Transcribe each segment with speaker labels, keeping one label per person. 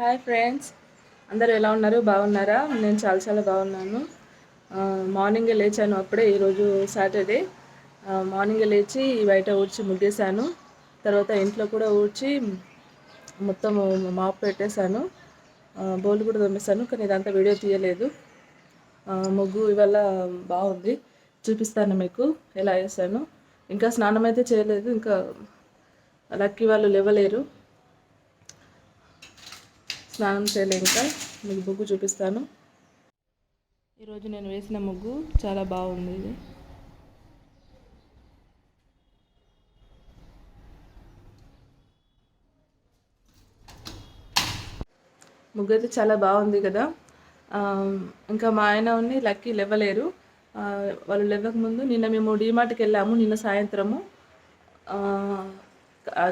Speaker 1: Hi friends. అందరూ ఎలా ఉన్నారు? బాగున్నారా? నేను చాలా చాలా బాగున్నాను. మార్నింగే లేచాను అప్పుడే ఈరోజు సాటర్డే. మార్నింగే లేచి బయట ఊడ్చి ముగ్గేశాను. తర్వాత ఇంట్లో కూడా ఊడ్చి మొత్తం మాప్ పెట్టేశాను. బౌల్ కూడా తోమేశాను కానీ ఇదంతా వీడియో తీయలేదు. ముగ్గు ఇవాళ బాగుంది. చూపిస్తాను మీకు ఎలా వేసాను. ఇంకా స్నానం అయితే చేయలేదు ఇంకా లక్కీ వాళ్ళు లేవలేరు. స్నానం చేయలే ఇంకా మీకు ముగ్గు చూపిస్తాను. ఈరోజు నేను వేసిన ముగ్గు చాలా బాగుంది ఇది. ముగ్గు అయితే చాలా బాగుంది కదా. ఇంకా మా ఆయన ఉన్ని లక్కీ లేవలేరు. వాళ్ళు లేవక ముందు నిన్న మేము డీమార్ట్కి వెళ్ళాము నిన్న సాయంత్రము.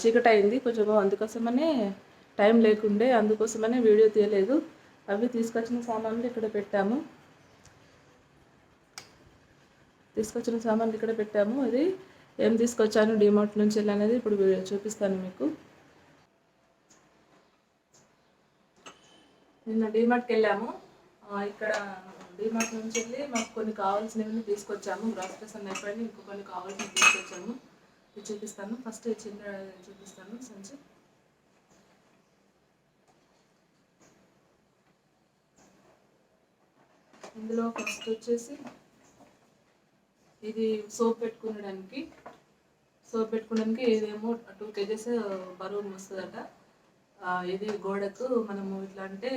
Speaker 1: చీకటి అయింది కొంచెం అందుకోసమనే టైం లేకుండే అందుకోసమనే వీడియో తీయలేదు. అవి తీసుకొచ్చిన సామాన్లు ఇక్కడ పెట్టాము. తీసుకొచ్చిన సామాన్లు ఇక్కడ పెట్టాము. అది ఏం తీసుకొచ్చాను? డిమార్ట్ నుంచి అనేది ఇప్పుడు చూపిస్తాను మీకు. నిన్న డిమార్ట్కి వెళ్ళాము. ఇక్కడ డిమార్ట్ నుంచి వెళ్ళి మాకు కొన్ని కావాల్సినవి తీసుకొచ్చాము. గ్రాసరీస్ అన్నీ అయిపోయింది ఇంకో కొన్ని కావాల్సినవి తీసుకొచ్చాము. ఇది చూపిస్తాను. ఫస్ట్ చిన్న చూపిస్తాను. సంచి. ఇందులో ఫస్ట్ వచ్చేసి ఇది సోప్ పెట్టుకునడానికి సోప్ పెట్టుకోవడానికి ఇదేమో టూ కేజెస్ బరువు వస్తుందట ఇది గోడకు మనము ఇట్లా అంటే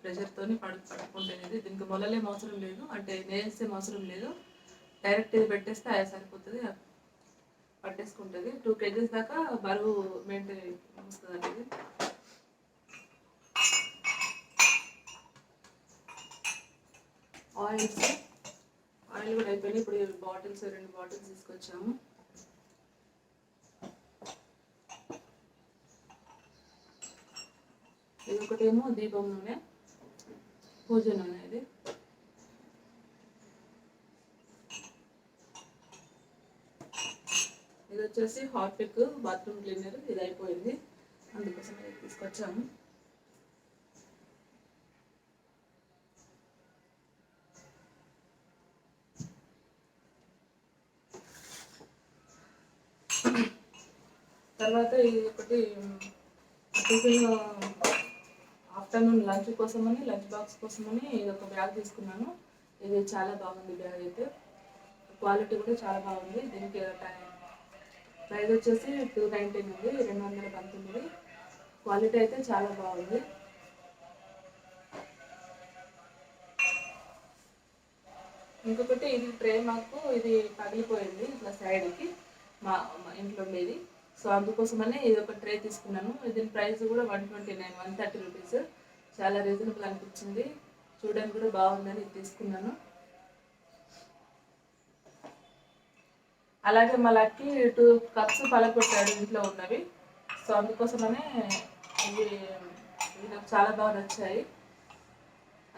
Speaker 1: ప్రెషర్తోని పడు పడుకుంటేది దీనికి మొలలేం అవసరం లేదు అంటే నేల్స్ అవసరం లేదు. డైరెక్ట్ ఇది పెట్టేస్తే అది సరిపోతుంది పట్టేసుకుంటుంది. టూ కేజెస్ దాకా బరువు మెయింటైన్ వస్తుంది అంటే ఆయిల్స్ ఆయిల్ కూడా అయిపోయినాయి ఇప్పుడు బాటిల్స్ రెండు బాటిల్స్ తీసుకొచ్చాము. ఇది ఒకటేమో దీపం నూనె పూజ నూనె ఇది. ఇది వచ్చేసి హార్పిక్ బాత్రూమ్ క్లీనర్ ఇది అయిపోయింది. అందుకోసం తీసుకొచ్చాము. తర్వాత ఇది ఒకటి టిఫిన్ ఆఫ్టర్నూన్ లంచ్ కోసమని లంచ్ బాక్స్ కోసమని ఇది ఒక బ్యాగ్ తీసుకున్నాను. ఇది చాలా బాగుంది బ్యాగ్ అయితే. క్వాలిటీ కూడా చాలా బాగుంది. దీనికి ప్రైస్ వచ్చేసి టూ నైంటీన్ ఉంది రెండు వందల పంతొమ్మిది. క్వాలిటీ అయితే చాలా బాగుంది. ఇంకొకటి ఇది ట్రే మాకు ఇది పగిలిపోయింది ఇట్లా సైడ్కి మా ఇంట్లో ఉండేది. సో అందుకోసమనే ఇది ఒక ట్రే తీసుకున్నాను. దీని ప్రైస్ కూడా one twenty nine one thirty rupees. చాలా రీజనబుల్ అనిపించింది. చూడడానికి కూడా బాగుందని ఇది తీసుకున్నాను. అలాగే మళ్ళీ టూ కప్స్ పలగొట్టాడు ఇంట్లో ఉన్నవి. సో అందుకోసమనే ఇవి నాకు చాలా బాగా నచ్చాయి.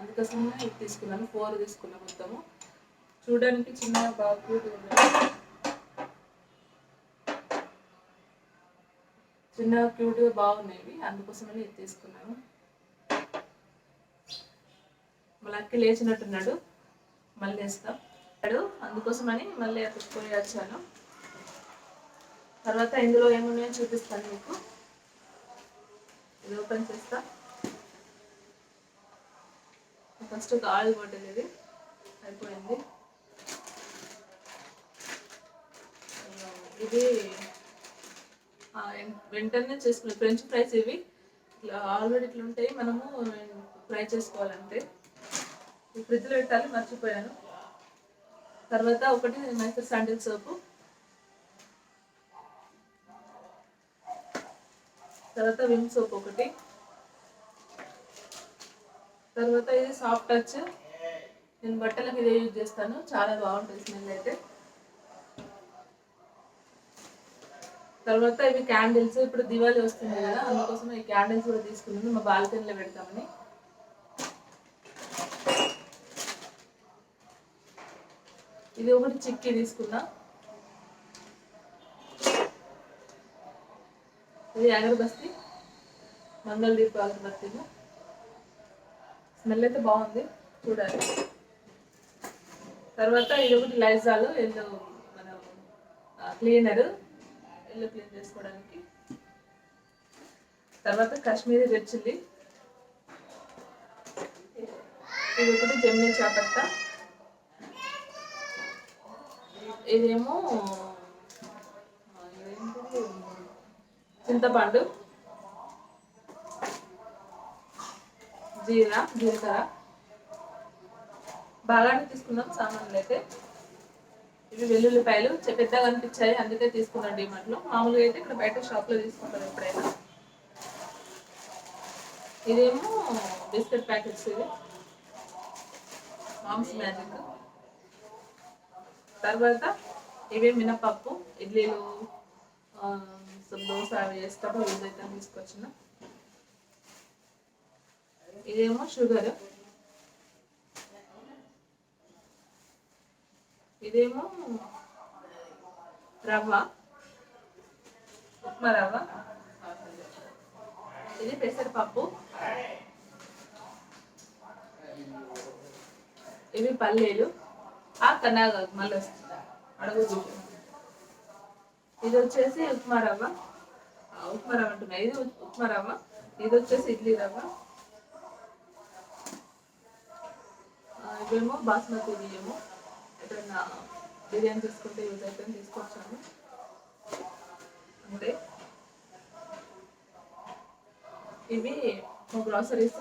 Speaker 1: అందుకోసమే ఇది తీసుకున్నాను. ఫోర్ తీసుకున్నాను మొత్తము. చూడడానికి చిన్నగా బాగా క్యూట్ చిన్న క్యూట్గా బాగున్నాయి. అందుకోసమని ఇది తీసుకున్నాను. మళ్ళీ అక్కి లేచినట్టున్నాడు. మళ్ళీ వేస్తాం. అందుకోసమని మళ్ళీ అక్కడికి పోయి వచ్చాను. తర్వాత ఇందులో ఏమున్నాయో చూపిస్తాను మీకు. ఇది ఓపెన్ చేస్తా. ఫస్ట్ ఒక ఆయిల్ బాటిల్ ఇది. అయిపోయింది. ఇది వెంటనే చేసుకునే ఫ్రెంచ్ ఫ్రైస్ ఇవి. ఇట్లా ఆల్రెడీ ఇట్లా ఉంటాయి. మనము ఫ్రై చేసుకోవాలంటే ఫ్రిడ్జ్లో పెట్టాలి మర్చిపోయాను. తర్వాత ఒకటి మైసూర్ శాండిల్ సోపు తర్వాత విమ్ సోప్ ఒకటి. తర్వాత ఇది సాఫ్ట్ టచ్ నేను బట్టలకు ఇదే యూజ్ చేస్తాను. చాలా బాగుంటుంది స్మెల్ అయితే. తర్వాత ఇవి క్యాండిల్స్ ఇప్పుడు దివాళీ వస్తుంది కదా అందుకోసం ఈ క్యాండిల్స్ కూడా తీసుకున్నాను మా బాల్కనీలో పెడతామని. ఇది ఒకటి చిక్కి తీసుకున్నా. ఇది అగరబస్తి మంగళ దీప అగరబస్తీలు స్మెల్ అయితే బాగుంది చూడాలి. తర్వాత ఇది ఒకటి లైజాలు ఎల్లు మనం క్లీనర్ ఇల్లు క్లీన్ చేసుకోవడానికి. తర్వాత కాశ్మీరీ రెడ్ చిల్లీ. ఇది ఒకటి జమ్మి చాపత్త. ఇదేమో చింతపండు. జీరా జీలకర్ర. బాగానే తీసుకున్నాం సామాన్లు అయితే ఇవి వెల్లుల్లిపాయలు. పెద్దగా అనిపించాయి. అందుకే తీసుకున్నాం డిమార్ట్లో మామూలుగా అయితే ఇక్కడ బయట షాప్లో తీసుకుంటారు ఎప్పుడైనా. ఇదేమో బిస్కెట్ ప్యాకెట్స్ ఇవి. Mom's Magic. తర్వాత ఇవే మినపప్పు ఇడ్లీలు దోశ అవి చేసేటప్పుడు యూజ్ అయితే తీసుకొచ్చిన. ఇదేమో షుగర్. ఇదేమో రవ్వ ఉప్మా రవ్వ ఇది పెసరపప్పు. ఇవి పల్లీలు. ఆ కన్నాగా మళ్ళీ వస్తుంది? అడుగు ఇది వచ్చేసి ఉప్మా రవ్వ. ఉప్మా రవ్వ అంటున్నా. ఇది ఉప్మా రవ్వ. ఇది వచ్చేసి ఇడ్లీ రవ్వ. ఇవేమో బాస్మతి బియ్యము. ఎప్పుడైనా బిర్యానీ తీసుకుంటే యూజ్ అయితే తీసుకొచ్చాను. అంతే ఇవి గ్రాసరీస్.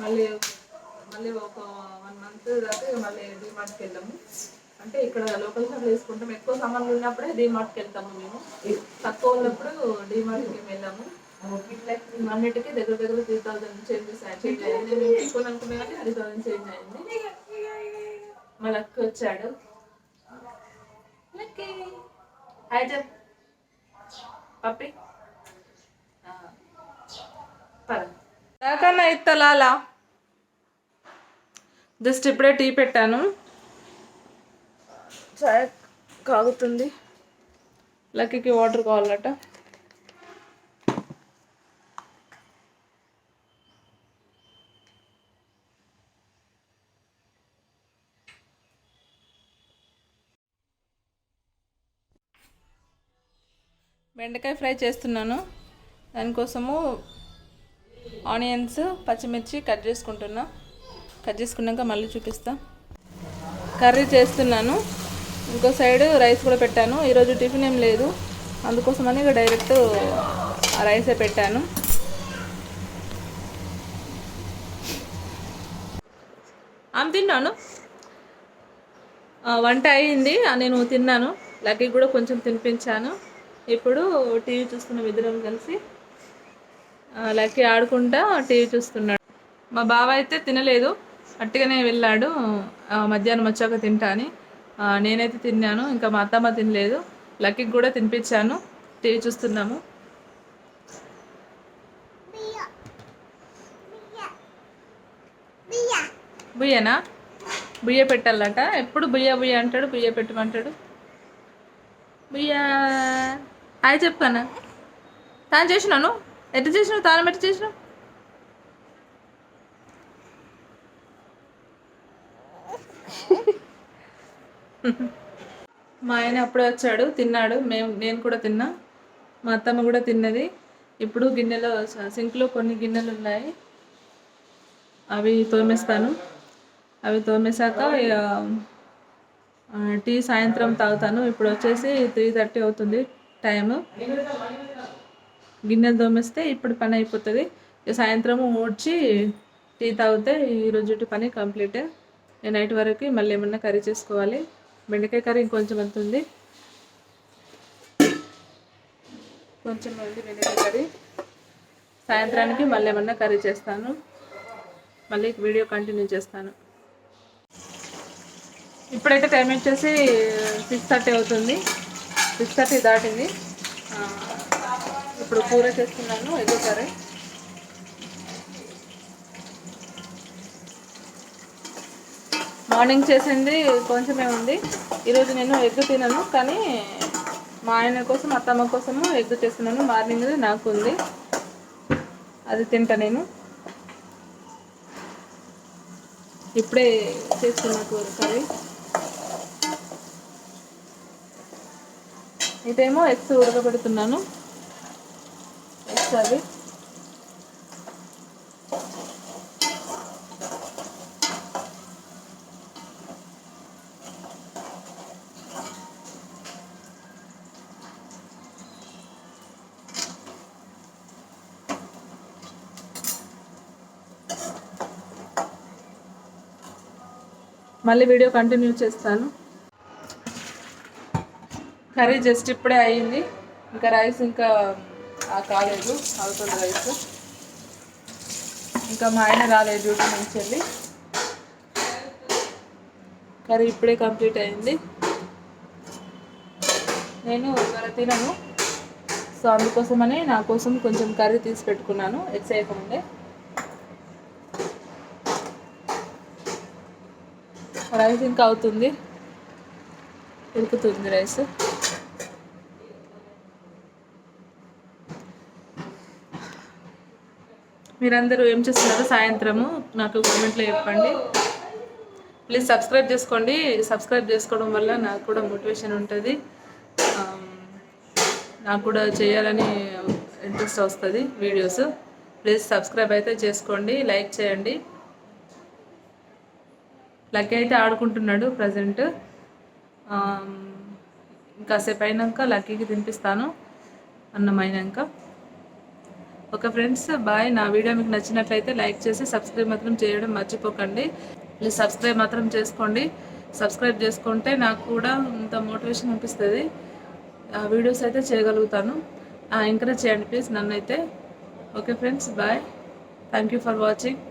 Speaker 1: మళ్ళీ మళ్ళీ ఒక వన్ మంత్ దాకా మళ్ళీ డిమార్ట్కి వెళ్ళాము అంటే ఇక్కడ లోకల్ షాప్ తీసుకుంటాం. ఎక్కువ సామాన్లు ఉన్నప్పుడే డిమార్ట్కి వెళ్తాము మేము. తక్కువ ఉన్నప్పుడు డిమార్ట్కి వెళ్ళాము. అన్నిటికీ దగ్గర దగ్గర త్రీ థౌసండ్ చేంజెస్ చేంజ్ అయ్యింది నేను తీసుకోవాలి అనుకున్నా కానీ త్రీ థౌసండ్ చేంజ్ అయింది మా లక్ వచ్చాడు లక్కీ. హాయ్ చెప్ పప్పి. ఇత్తలాలా? జస్ట్ ఇప్పుడే టీ పెట్టాను. చాయ్ కాగుతుంది. లక్కీకి వాటర్ కావాలట. బెండకాయ ఫ్రై చేస్తున్నాను. దానికోసము ఆనియన్స్ పచ్చిమిర్చి కట్ చేసుకుంటున్నా. కట్ చేసుకున్నాక మళ్ళీ చూపిస్తా. కర్రీ చేస్తున్నాను. ఇంకో సైడ్ రైస్ కూడా పెట్టాను. ఈరోజు టిఫిన్ ఏం లేదు. అందుకోసమని ఇక డైరెక్ట్ రైసే పెట్టాను. ఆమె తిన్నాను. వంట అయింది. నేను తిన్నాను. లక్కీ కూడా కొంచెం తినిపించాను. ఇప్పుడు టీవీ చూస్తున్న ఇద్దరం కలిసి లక్కీ ఆడుకుంటా టీవీ చూస్తున్నాడు. మా బావ అయితే తినలేదు. అట్టుగానే వెళ్ళాడు. మధ్యాహ్నం వచ్చాక తింటా అని. నేనైతే తిన్నాను. ఇంకా మా అత్తమ్మ తినలేదు. లక్కీకి కూడా తినిపించాను. టీవీ చూస్తున్నాము. బుయ్యనా? బుయ్య పెట్టాలట. ఎప్పుడు బుయ్య బుయ్య అంటాడు బుయ్య పెట్టమంటాడు? బుయ్య. హాయ్ చెప్పాను తాను చేసినాను ఎట్లా చేసినావు? తాను ఎట్లా చేసినావు? మా ఆయన అప్పుడే వచ్చాడు తిన్నాడు. మేము నేను కూడా తిన్నా. మా అత్తమ్మ కూడా తిన్నది. ఇప్పుడు గిన్నెలో సింక్లో కొన్ని గిన్నెలు ఉన్నాయి. అవి తోమేస్తాను. అవి తోమేశాక ఇక, టీ సాయంత్రం తాగుతాను. ఇప్పుడు వచ్చేసి త్రీ థర్టీ అవుతుంది. టైము. గిన్నెలు తోమేస్తే ఇప్పుడు పని అయిపోతుంది. సాయంత్రం ఊడ్చి టీ తాగితే ఈరోజు పని కంప్లీట్. నైట్ వరకు మళ్ళీ ఏమన్నా కర్రీ చేసుకోవాలి. బెండకాయ కర్రీ ఇంకొంచెం ఎంత ఉంది. కొంచెం ఉంది బెండకాయ కర్రీ. సాయంత్రానికి మళ్ళీ ఏమన్నా కర్రీ చేస్తాను. మళ్ళీ వీడియో కంటిన్యూ చేస్తాను. ఇప్పుడైతే టైం వచ్చేసి సిక్స్ థర్టీ అవుతుంది. సిక్స్ థర్టీ దాటింది. ఇప్పుడు కూర చేస్తున్నాను ఎగ్గు కర్రీ మార్నింగ్ చేసింది కొంచెమే ఉంది. ఈరోజు నేను ఎగ్ తినను కానీ మా ఆయన కోసం అత్తమ్మ కోసము ఎగ్ చేస్తున్నాను. మార్నింగ్ నాకు ఉంది. అది తింటా నేను. ఇప్పుడే చేస్తున్నా కూర కర్రీ. ఇదేమో ఎగ్స్ ఉడకబెడుతున్నాను. ఎగ్స్ అవి. మళ్ళీ వీడియో కంటిన్యూ చేస్తాను. కర్రీ జస్ట్ ఇప్పుడే అయ్యింది. ఇంకా రైస్ ఇంకా ఆ కాలేదు. అవుతుంది రైస్. ఇంకా మా ఆయన రాలేదు డ్యూటీ నుంచి వెళ్ళి. కర్రీ ఇప్పుడే కంప్లీట్ అయింది నేను ఇవాళ తినను. సో అందుకోసమని నా కోసం కొంచెం కర్రీ తీసి పెట్టుకున్నాను. ఎగ్స్ వేయకముందే రైస్ ఇంకా అవుతుంది. ఉడుకుతుంది రైస్. మీరందరూ ఏం చేస్తున్నారు? సాయంత్రము నాకు కామెంట్లో చెప్పండి. ప్లీజ్ సబ్స్క్రైబ్ చేసుకోండి. సబ్స్క్రైబ్ చేసుకోవడం వల్ల నాకు కూడా మోటివేషన్ ఉంటుంది. Um, నాకు కూడా చేయాలని ఇంట్రెస్ట్ వస్తుంది వీడియోస్ ప్లీజ్ సబ్స్క్రైబ్ అయితే చేసుకోండి. లైక్ చేయండి. లక్కీ అయితే ఆడుకుంటున్నాడు ప్రజెంట్ um, ఇంకాసేపు అయినాక లక్కీకి తినిపిస్తాను. అన్నం అయినాక. ఒక ఫ్రెండ్స్ బాయ్ నా వీడియో మీకు నచ్చినట్లయితే లైక్ చేసి సబ్స్క్రైబ్ మాత్రం చేయడం మర్చిపోకండి. ప్లీజ్ సబ్స్క్రైబ్ మాత్రం చేసుకోండి. సబ్స్క్రైబ్ చేసుకుంటే నాకు కూడా ఇంత మోటివేషన్ అనిపిస్తుంది. ఆ వీడియోస్ అయితే చేయగలుగుతాను. ఎంకరేజ్ చేయండి ప్లీజ్ నన్ను అయితే okay friends bye thank you for watching